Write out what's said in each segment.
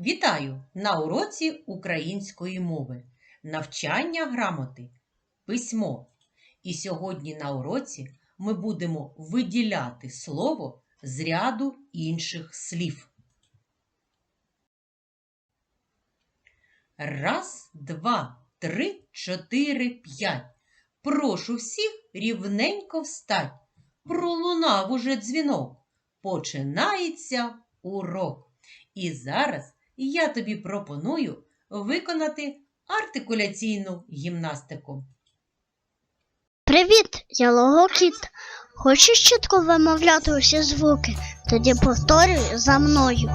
Вітаю на уроці української мови, навчання грамоти, письмо. І сьогодні на уроці ми будемо виділяти слово з ряду інших слів. Раз, два, три, чотири, п'ять. Прошу всіх рівненько встать. Пролунав уже дзвінок. Починається урок. І зараз я тобі пропоную виконати артикуляційну гімнастику. Привіт, я логокіт. Хочеш чітко вимовляти усі звуки? Тоді повторюй за мною.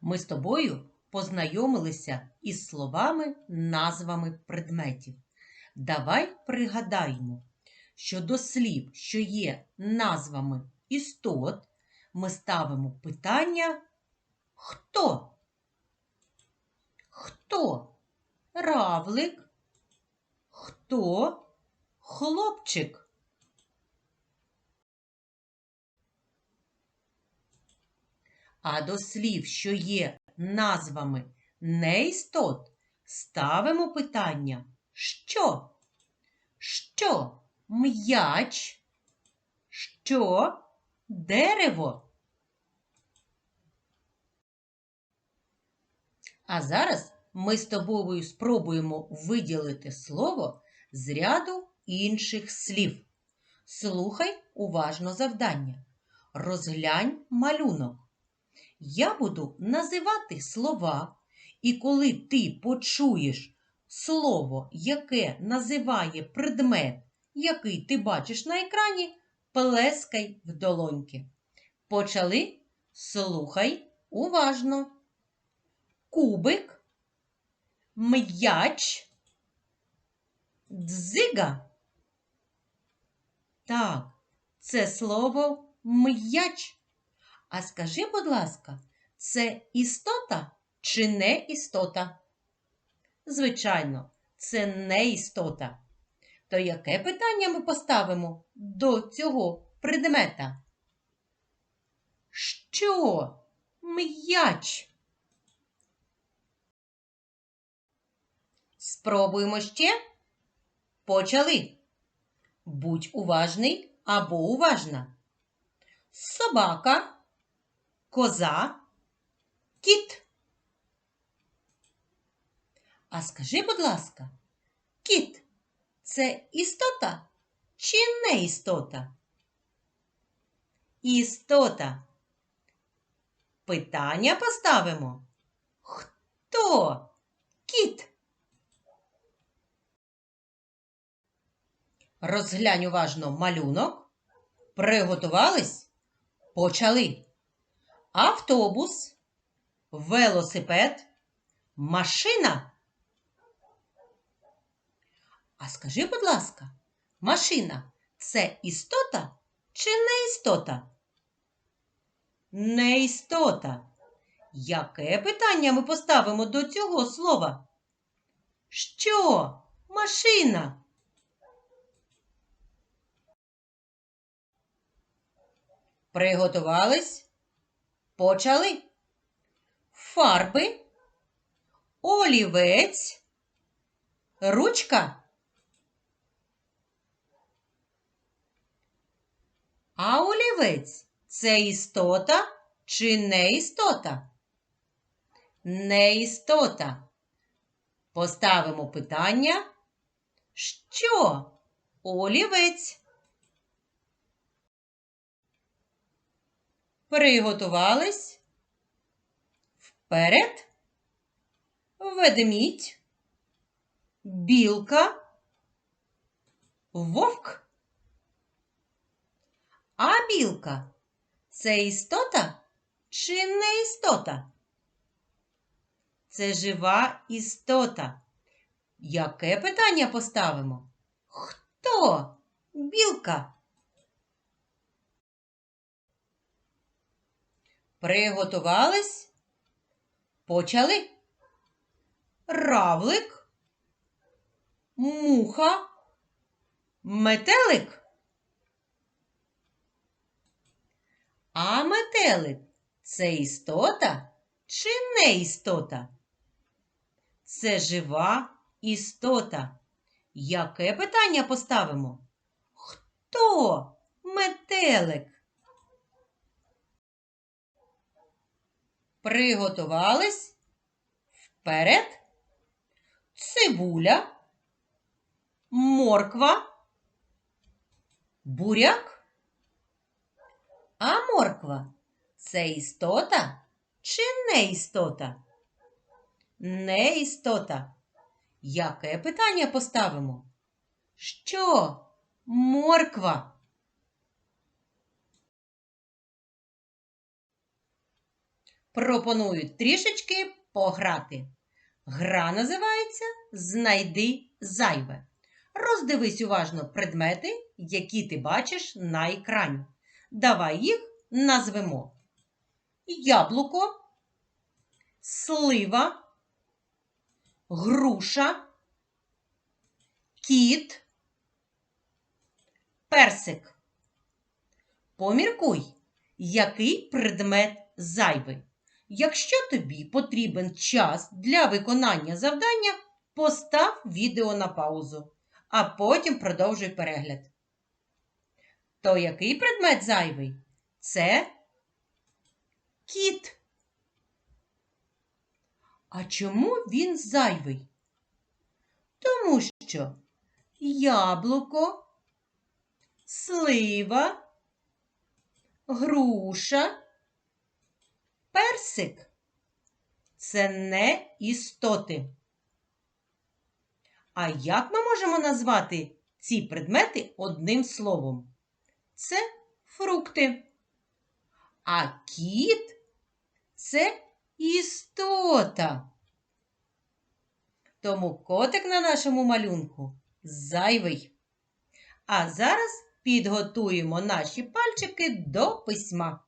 Ми з тобою познайомилися із словами, назвами предметів. Давай пригадаємо, що до слів, що є назвами істот, ми ставимо питання хто? Хто? Равлик? Хто? Хлопчик? А до слів, що є назвами неістот, ставимо питання що? Що м'яч? Що дерево? А зараз ми з тобою спробуємо виділити слово з ряду інших слів. Слухай уважно завдання. Розглянь малюнок. Я буду називати слова, і коли ти почуєш слово, яке називає предмет, який ти бачиш на екрані, плескай в долоньки. Почали? Слухай уважно. Кубик, м'яч, дзига. Так, це слово м'яч. А скажи, будь ласка, це істота чи не істота? Звичайно, це не істота. То яке питання ми поставимо до цього предмета? Що? М'яч? Спробуємо ще. Почали. Будь уважний або уважна. Собака коза, кіт. А скажи, будь ласка, Кіт це істота чи не істота? Істота. Питання поставимо. Хто кіт? Розглянь уважно малюнок. Приготувались? Почали. Автобус, велосипед, машина. А скажи, будь ласка, машина це істота чи не істота? Не істота. Яке питання ми поставимо до цього слова? Що? Машина? Приготувались? Почали. Фарби, олівець, ручка. А олівець це істота чи не істота? Не істота. Поставимо питання. Що? Олівець. Приготувались. Вперед. Ведмідь. Білка. Вовк. А білка це істота чи не істота? Це жива істота. Яке питання поставимо? Хто білка? Приготувались? Почали. Равлик, муха, метелик. А метелик це істота чи не істота? Це жива істота. Яке питання поставимо? Хто метелик? Приготувались? Вперед. Цибуля, морква, буряк. А морква це істота чи не істота? Не істота. Яке питання поставимо? Що? Морква. Пропоную трішечки пограти. Гра називається Знайди зайве. Роздивись уважно предмети, які ти бачиш на екрані. Давай їх назвемо. Яблуко, слива, груша, кіт, персик. Поміркуй, який предмет зайвий. Якщо тобі потрібен час для виконання завдання, постав відео на паузу, а потім продовжуй перегляд. То який предмет зайвий? Це кіт. А чому він зайвий? Тому що яблуко, слива, груша, персик це не істоти. А як ми можемо назвати ці предмети одним словом? Це фрукти. А кіт це істота. Тому котик на нашому малюнку зайвий. А зараз підготуємо наші пальчики до письма.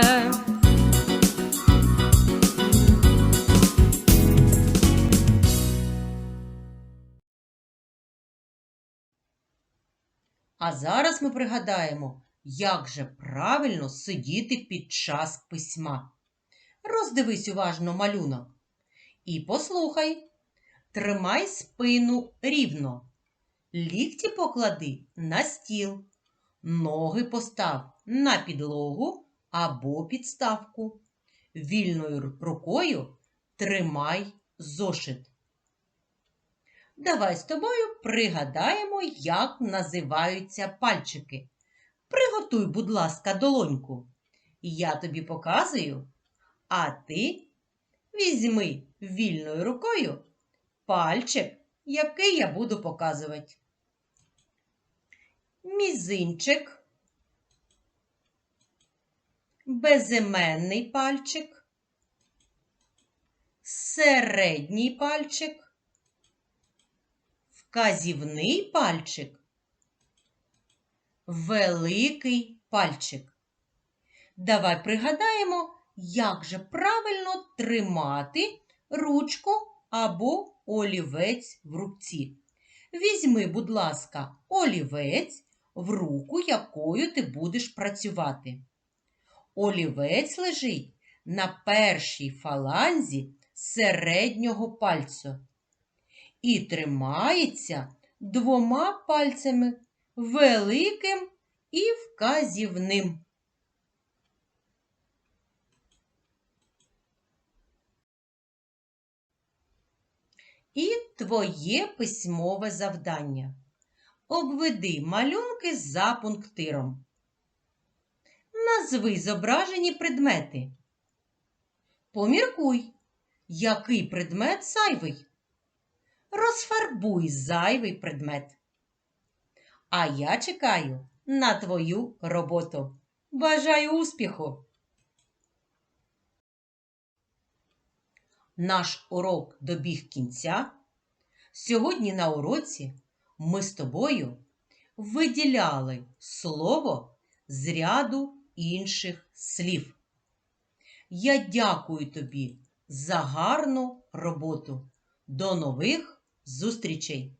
А зараз ми пригадаємо як же правильно сидіти під час письма. Роздивись уважно малюнок і послухай. Тримай спину рівно. Лікті поклади на стіл. Ноги постав на підлогу або підставку. Вільною рукою тримай зошит. Давай з тобою пригадаємо, як називаються пальчики. Приготуй, будь ласка, долоньку. Я тобі показую, а ти візьми вільною рукою пальчик, який я буду показувати. Мізинчик, безіменний пальчик, середній пальчик, вказівний пальчик, великий пальчик. Давай пригадаємо, як же правильно тримати ручку або олівець в руці. Візьми, будь ласка, олівець в руку, якою ти будеш працювати. Олівець лежить на першій фаланзі середнього пальцю і тримається двома пальцями великим і вказівним. І твоє письмове завдання. Обведи малюнки за пунктиром. Назви зображені предмети. Поміркуй, який предмет зайвий. Розфарбуй зайвий предмет. А я чекаю на твою роботу. Бажаю успіху! Наш урок добіг кінця. Сьогодні на уроці ми з тобою виділяли слово з ряду інших слів. Я дякую тобі за гарну роботу. До нових зустрічей!